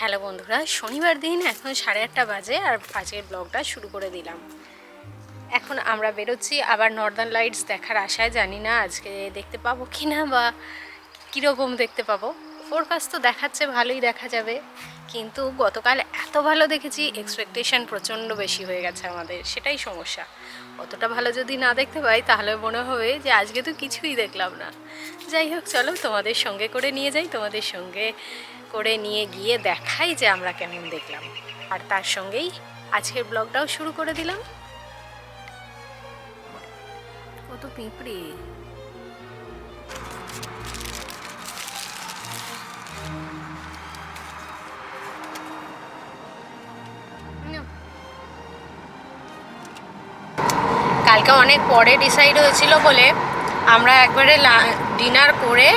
Hello বন্ধুরা, শনিবার দিন এখন সাড়ে আটটা বাজে আর আজকের ব্লগটা শুরু করে দিলাম। এখন আমরা বেরোচ্ছি, আবার নর্দার্ন লাইটস দেখার আশায়, জানি না আজকে দেখতে পাবো কি না বা কীরকম দেখতে পাবো। ফোরকাস্ট তো দেখাচ্ছে, ভালোই দেখা যাবে। কিন্তু গতকাল এত ভালো দেখেছি এক্সপেকটেশন প্রচণ্ড বেশি হয়ে গেছে আমাদের, সেটাই সমস্যা। অতটা ভালো যদি না দেখতে পাই, তাহলে মনে হবে যে আজকে তো কিছুই দেখলাম না। যাই হোক চলো তোমাদের সঙ্গে করে নিয়ে যাই। তোমাদের সঙ্গে করে নিয়ে গিয়ে দেখাই যে আমরা কেমন দেখলাম। আর তার সঙ্গেই আজকের ব্লগটাও শুরু করে দিলাম। কত পিঁপড়ে। কালকে অনেক পরে ডিসাইড হয়েছিল বলে আমরা একবারে ডিনার করে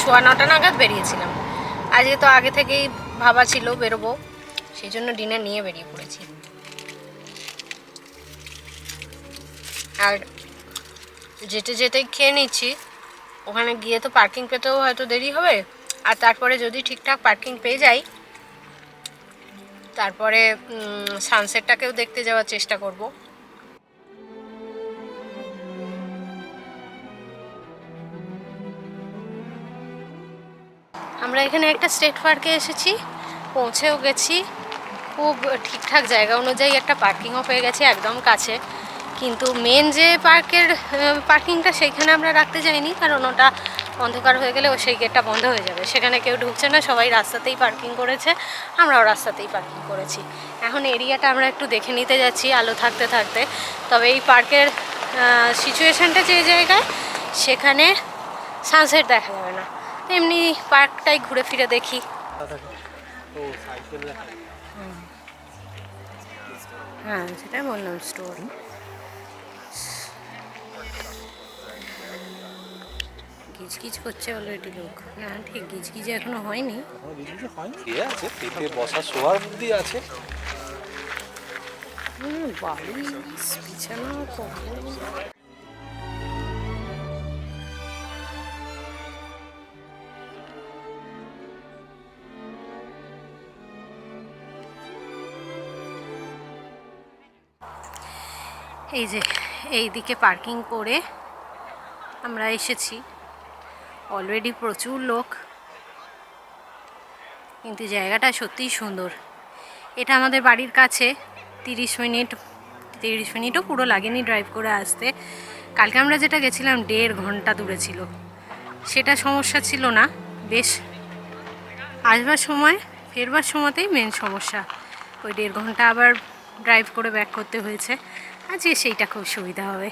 সোয়া নটা নাগাদ বেরিয়েছিলাম। আজকে তো আগে থেকেই ভাবা ছিল বেরোবো, সেই জন্য ডিনার নিয়ে বেরিয়ে পড়েছি। আর যেতে যেতে খেয়ে নিচ্ছি, ওখানে গিয়ে তো পার্কিং পেতেও হয়তো দেরি হবে, আর তারপরে যদি ঠিকঠাক পার্কিং পেয়ে যাই, তারপরে সানসেটটাকেও দেখতে যাওয়ার চেষ্টা করব। আমরা এখানে একটা স্টেট পার্কে এসেছি, পৌঁছেও গেছি। খুব ঠিকঠাক জায়গা অনুযায়ী একটা পার্কিংও পেয়ে গেছি একদম কাছে। কিন্তু মেন যে পার্কের পার্কিংটা সেইখানে আমরা রাখতে যাইনি, কারণ ওটা অন্ধকার হয়ে গেলে ও সেই গেটটা বন্ধ হয়ে যাবে। সেখানে কেউ ঢুকছে না, সবাই রাস্তাতেই পার্কিং করেছে, আমরাও রাস্তাতেই পার্কিং করেছি। এখন এরিয়াটা আমরা একটু দেখে নিতে যাচ্ছি আলো থাকতে থাকতে। তবে এই পার্কের সিচুয়েশানটা যে জায়গায়, সেখানে সানসেট দেখা যাবে না। এমনি পার্কটাই ঘুরে ফিরে দেখি। হ্যাঁ সেটাই বললাম স্টোর গিজগিজ করছে অলরেডি লোক। না ঠিক গিজগিজ এখনও হয়নি। কে আছে? পেটে বসা শোয়ার বুদ্ধি আছে। হুম, বালিশ বিছানা এই যে এই দিকে পার্কিং করে আমরা এসেছি। অলরেডি প্রচুর লোক। কিন্তু জায়গাটা সত্যিই সুন্দর। এটা আমাদের বাড়ির কাছে। তিরিশ মিনিট, তিরিশ মিনিটও পুরো লাগেনি ড্রাইভ করে আসতে। কালকে আমরা যেটা গেছিলাম, দেড় ঘণ্টা দূরে ছিল। সেটা সমস্যা ছিল না। বেশ, আসবার সময়, ফেরবার সময়তেই মেন সমস্যা। ওই দেড় ঘণ্টা আবার ড্রাইভ করে ব্যাক করতে হয়েছে। আজকে সেইটা খুব সুবিধা হবে।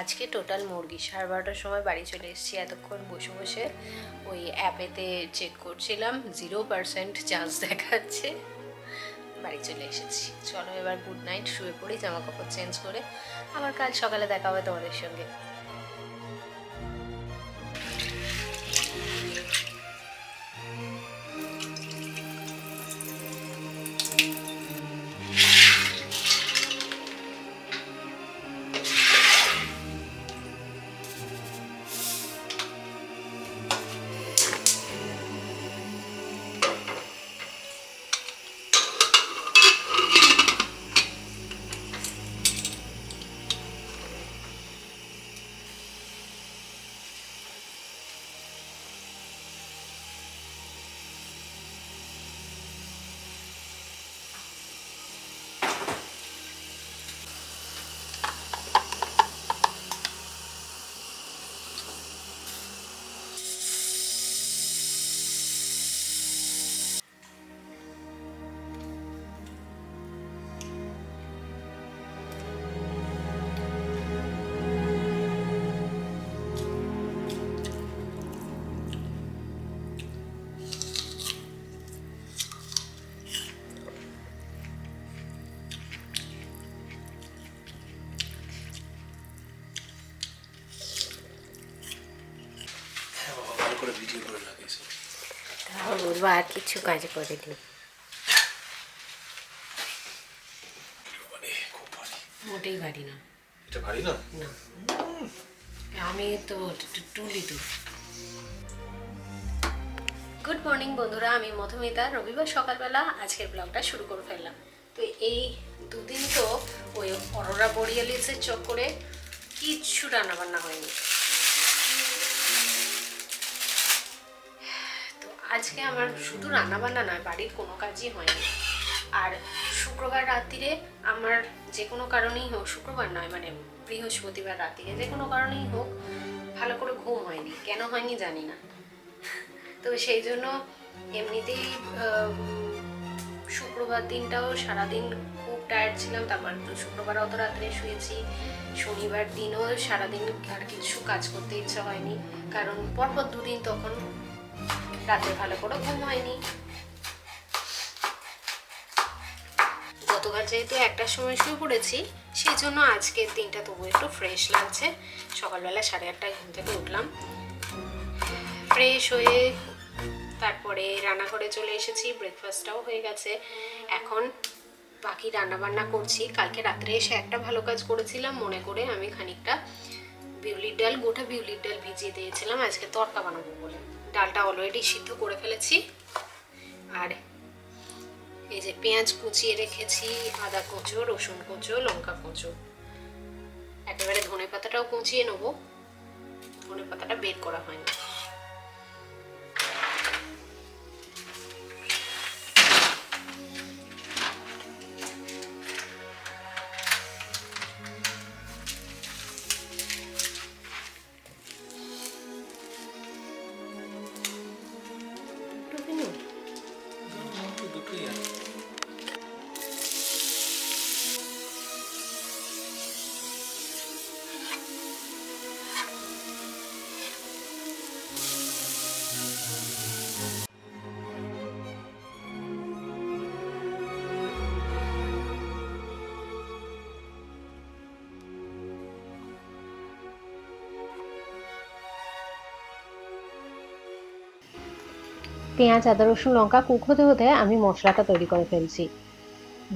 আজকে টোটাল মুরগি সাড়ে বারোটার সময় বাড়ি চলে এসেছি। এতক্ষণ বসে বসে ওই অ্যাপেতে চেক করছিলাম। জিরো পার্সেন্ট চান্স দেখাচ্ছে। বাড়ি চলে এসেছি। চলো এবার গুড নাইট শুয়ে পড়ি জামা কাপড় চেঞ্জ করে আমার কাল সকালে দেখা হবে তোমাদের সঙ্গে। ভিডিও করে লাগিয়েছে। বলব আর কিছু কাজ করেনি। মানে খুব ভারী। মোটেই ভারী না। এটা ভারী না? না। আমি তো টুলি তো গুড মর্নিং বন্ধুরা আমি মধুমিতা। রবিবার সকালবেলা আজকের ব্লগটা শুরু করে ফেললাম। তো এই দুদিন তো ওই অরোরা বরিয়ালিসের চক্করে কিচ্ছু রান্নাবান্না হয়নি। আজকে আমার শুধু রান্নাবান্না নয়, বাড়ির কোনো কাজই হয়নি। আর শুক্রবার রাত্রিরে আমার যে কোনো কারণেই হোক, শুক্রবার নয় মানে বৃহস্পতিবার রাত্রিরে যে কোনো কারণেই হোক, ভালো করে ঘুম হয়নি। কেন হয়নি জানি না। তো সেই জন্য এমনিতেই শুক্রবার দিনটাও সারাদিন খুব টায়ার্ড ছিলাম, তারপর তো শুক্রবার অত রাত্রে শুয়েছি। শনিবার দিনও সারাদিন আর কিছু কাজ করতে ইচ্ছা হয়নি। কারণ পরপর দুদিন তখন রাতে ভালো করে ঘুম হয়নি। গতকাল যেহেতু একটার সময় শুয়ে পড়েছি, সেই জন্য আজকের দিনটা তবু একটু ফ্রেশ লাগছে। সকালবেলা সাড়ে আটটায় ঘুম থেকে উঠলাম। ফ্রেশ হয়ে তারপরে রান্নাঘরে চলে এসেছি ব্রেকফাস্টটাও হয়ে গেছে। এখন বাকি রান্না বান্না করছি। কালকে রাত্রে এসে একটা ভালো কাজ করেছিলাম, মনে করে আমি খানিকটা বিউলির ডাল, গোটা বিউলির ডাল ভিজিয়ে দিয়েছিলাম। আজকে তরকা বানাবো বলে। ডালটা অলরেডি সিদ্ধ করে ফেলেছি। আর এই যে পেঁয়াজ কুচিয়ে রেখেছি, আদা কুচো, রসুন কুচো, লঙ্কা কুচো। একেবারে ধনে পাতাটাও কুচিয়ে নেব। ধনে পাতাটা বের করা হয়নি। পেঁয়াজ, আদা, রসুন, লঙ্কা, কুক হতে হতে আমি মশলাটা তৈরি করে ফেলছি।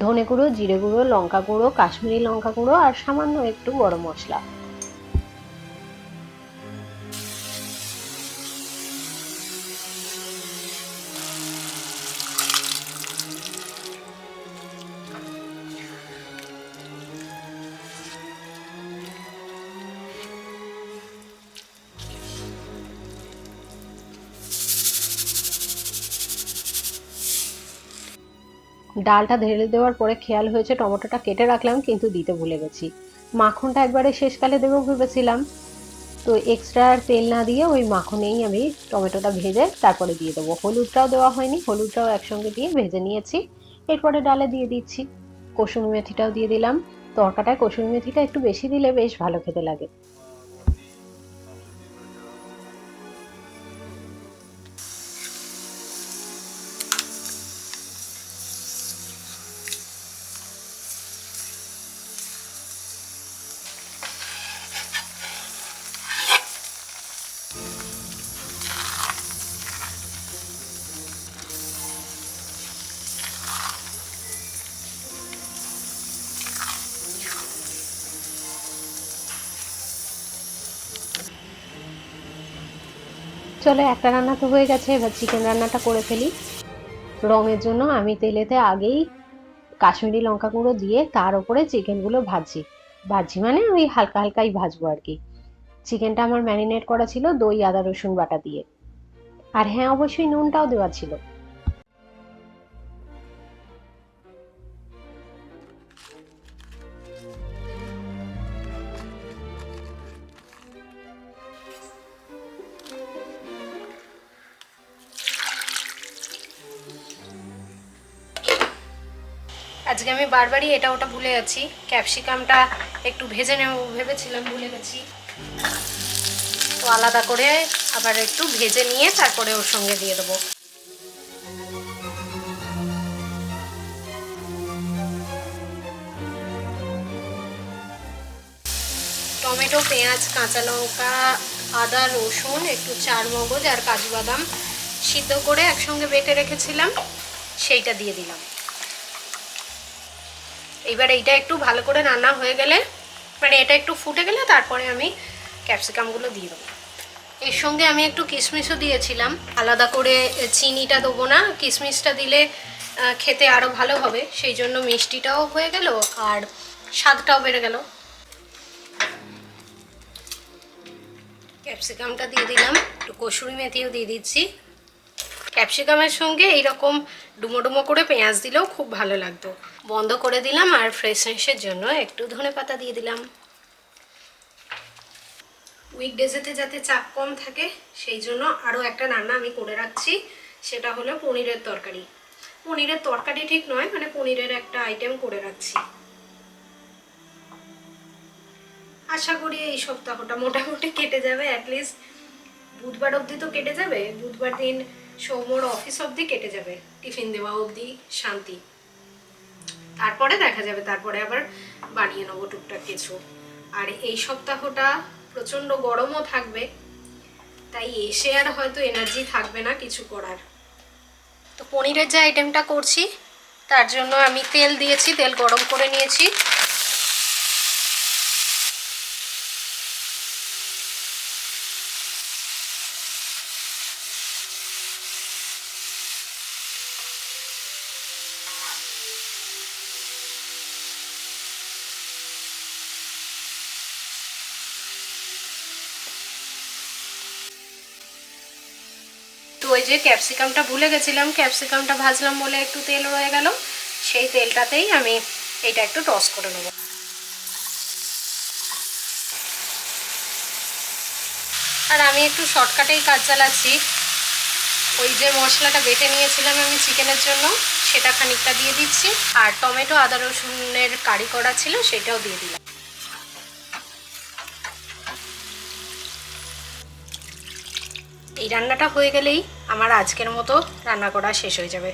ধনে গুঁড়ো, জিরে গুঁড়ো, লঙ্কা গুঁড়ো, কাশ্মীরি লঙ্কা গুঁড়ো আর সামান্য একটু গরম মশলা। ডালটা ঢেলে দেওয়ার পরে খেয়াল হয়েছে টমেটোটা কেটে রাখলাম, কিন্তু দিতে ভুলে গেছি। মাখনটা একবারে শেষকালে দেবো ভেবেছিলাম। তো এক্সট্রা আর তেল না দিয়ে ওই মাখনেই আমি টমেটোটা ভেজে তারপরে দিয়ে দেবো। হলুদটাও দেওয়া হয়নি, হলুদটাও একসঙ্গে দিয়ে ভেজে নিয়েছি। এরপরে ডালে দিয়ে দিচ্ছি। কসুরি মেথিটাও দিয়ে দিলাম। তরকাটায় কসুরি মেথিটা একটু বেশি দিলে বেশ ভালো খেতে লাগে। চলো, একটা রান্না তো হয়ে গেছে, এবার চিকেন রান্নাটা করে ফেলি। রঙের জন্য আমি তেলেতে আগেই কাশ্মীরি লঙ্কা গুঁড়ো দিয়ে তার উপরে চিকেনগুলো ভাজি ভাজি মানে ওই হালকা হালকাই ভাজবো আর কি। চিকেনটা আমার ম্যারিনেট করা ছিল দই, আদা, রসুন বাটা দিয়ে। আর হ্যাঁ অবশ্যই নুনটাও দেওয়া ছিল। আজকে আমি বারবারই এটা ওটা ভুলে যাচ্ছি ক্যাপসিকামটা একটু ভেজে নেব, ভেবেছিলাম ভুলে গেছি। তো আলাদা করে আবার একটু ভেজে নিয়ে তারপরে ওর সঙ্গে দিয়ে দেবো। টমেটো, পেঁয়াজ, কাঁচা লঙ্কা, আদা, রসুন, একটু চার মগজ আর কাজু বাদাম সিদ্ধ করে একসঙ্গে বেটে রেখেছিলাম, সেইটা দিয়ে দিলাম। এইবার এইটা একটু ভালো করে রান্না হয়ে গেলে মানে এটা একটু ফুটে গেলে তারপরে আমি ক্যাপসিকামগুলো দিয়ে দেবো। এর সঙ্গে আমি একটু কিশমিশও দিয়েছিলাম। আলাদা করে চিনিটা দেবো না, কিশমিশটা দিলে খেতে আরও ভালো হবে। সেই জন্য মিষ্টিটাও হয়ে গেল আর স্বাদটাও বেড়ে গেল। ক্যাপসিকামটা দিয়ে দিলাম। একটু কসুরি মেথিও দিয়ে দিচ্ছি। ক্যাপসিকামের সঙ্গে এইরকম ডুমো ডুমো করে পেঁয়াজ দিলেও খুব ভালো লাগতো। বন্ধ করে দিলাম আর ফ্রেশনেসের জন্য একটু ধনে পাতা দিয়ে দিলাম। উইকডেজেতে যাতে চাপ কম থাকে, সেই জন্য আরও একটা রান্না আমি করে রাখছি, সেটা হলো পনিরের তরকারি। পনিরের তরকারি ঠিক নয় মানে পনিরের একটা আইটেম করে রাখছি। আশা করি এই সপ্তাহটা মোটামুটি কেটে যাবে অ্যাটলিস্ট বুধবার অবধি তো কেটে যাবে। বুধবার দিন সৌমর অফিস অবধি কেটে যাবে। টিফিন দেওয়া অবধি শান্তি। তারপরে দেখা যাবে, তারপরে আবার বানিয়ে নেব টুকটাক কিছু। আর এই সপ্তাহটা প্রচণ্ড গরমও থাকবে, তাই এসে আর হয়তো এনার্জি থাকবে না কিছু করার। তো পনিরের যে আইটেমটা করছি, তার জন্য আমি তেল দিয়েছি, তেল গরম করে নিয়েছি। যে ক্যাপসিকামটা ভুলে গেছিলাম, ক্যাপসিকামটা ভাজলাম বলে একটু তেল রয়ে গেল, সেই তেলটাতেই আমি এটা একটু টস করে নেব। আর আমি একটু শর্টকাটেই কাজ চালাচ্ছি। ওই যে মশলাটা বেটে নিয়েছিলাম আমি চিকেনের জন্য, সেটা খানিকটা দিয়ে দিচ্ছি। আর টমেটো, আদা, রসুনের কারি করা ছিল, সেটাও দিয়ে দিলাম। এই রান্নাটা হয়ে গেলেই আমার আজকের মতো রান্না করা শেষ হয়ে যাবে।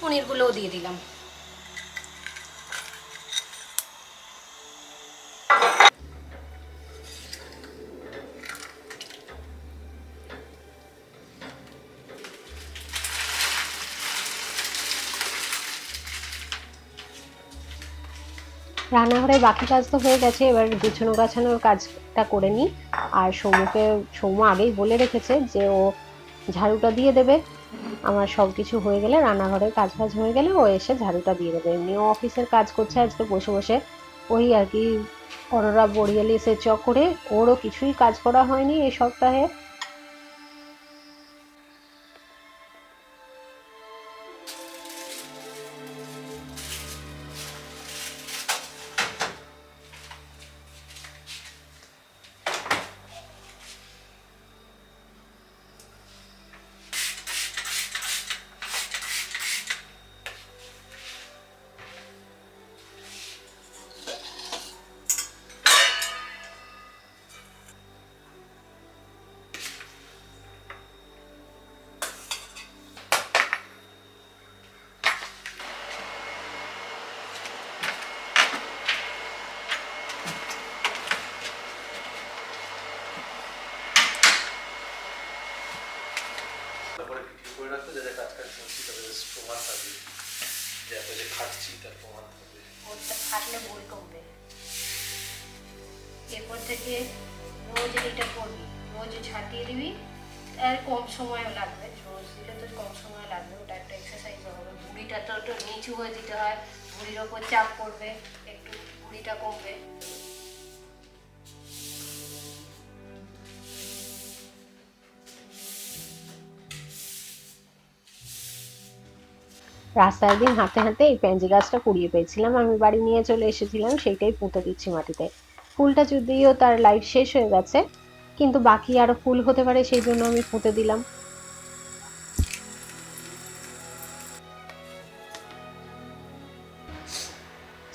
পনিরগুলোও দিয়ে দিলাম। রান্নাঘরে বাকি কাজ তো হয়ে গেছে, এবার গুছানো গাছানোর কাজটা করে নিই। আর সৌমুকে সৌম্য আগেই বলে রেখেছে যে ও ঝাড়ুটা দিয়ে দেবে। আমার সব কিছু হয়ে গেলে, রান্নাঘরের কাজ বাজ হয়ে গেলে ও এসে ঝাড়ুটা দিয়ে দেবে। এমনিও অফিসের কাজ করছে আজকে বসে বসে। ওই আর কি, অরোরা বরিয়ালিসের চক্করে ওরও কিছুই কাজ করা হয়নি এই সপ্তাহে। করে যাতে কাজ কাজ করছি তাদের প্রমাণ থাকবে যে এত যে খাটছি, তার প্রমাণ থাকবে ওটা খাটলে বই কমবে। এরপর থেকে রোজ এটা করবি, রোজ ছাটিয়ে দিবি, আর কম সময়ও লাগবে। রোজ দিলে তো কম সময় লাগবে, ওটা একটা এক্সারসাইজ হবে। ভুঁড়িটা তো একটু নিচু হয়ে দিতে হয় ভুঁড়ির ওপর চাপ পড়বে, একটু ভুঁড়িটা কমবে। রাস্তায় দিন হাঁটতে হাঁটতে এই প্যাঞ্জি গাছটা কুড়িয়ে পেয়েছিলাম। আমি বাড়ি নিয়ে চলে এসেছিলাম সেইটাই পুঁতে দিচ্ছি মাটিতে। ফুলটা যদিও তার লাইফ শেষ হয়ে গেছে কিন্তু বাকি আরও ফুল হতে পারে সেই জন্য আমি পুঁতে দিলাম।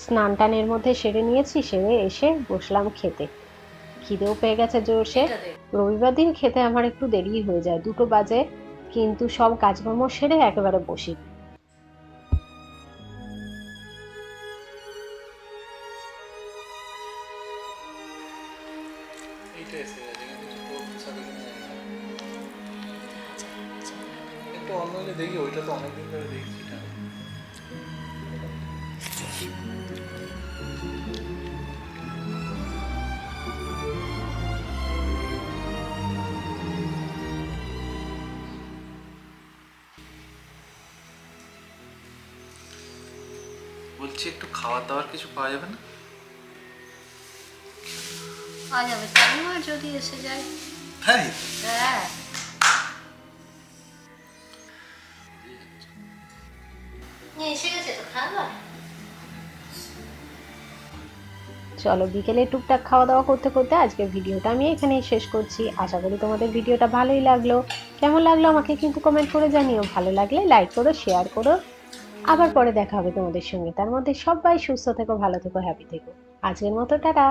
স্নান টানের মধ্যে সেরে নিয়েছি সেরে এসে বসলাম খেতে। খিদেও পেয়ে গেছে জোরসে। রবিবার দিন খেতে আমার একটু দেরি হয়ে যায় দুটো বাজে কিন্তু সব কাজকর্ম সেরে একেবারে বসি। একটু হলে দেখি ওইটা তো অনেকদিন ধরে দেখছি না। বলছি একটু খাবার দাবার কিছু পাওয়া যাবে না? পাওয়া যাবে কেন যদি এসে যায়। তাই? হ্যাঁ। চলো বিকেলে টুকটাক খাওয়া দাওয়া করতে করতে আজকের ভিডিওটা আমি এখানেই শেষ করছি। আশা করি তোমাদের ভিডিওটা ভালোই লাগল। কেমন লাগল আমাকে কিন্তু কমেন্ট করে জানিও। ভালো লাগলে লাইক করো শেয়ার করো। আবার পরে দেখা হবে তোমাদের সঙ্গে। তার মধ্যে সবাই সুস্থ থেকো, ভালো থেকো হ্যাপি থেকো। আজকের মতো টাটা।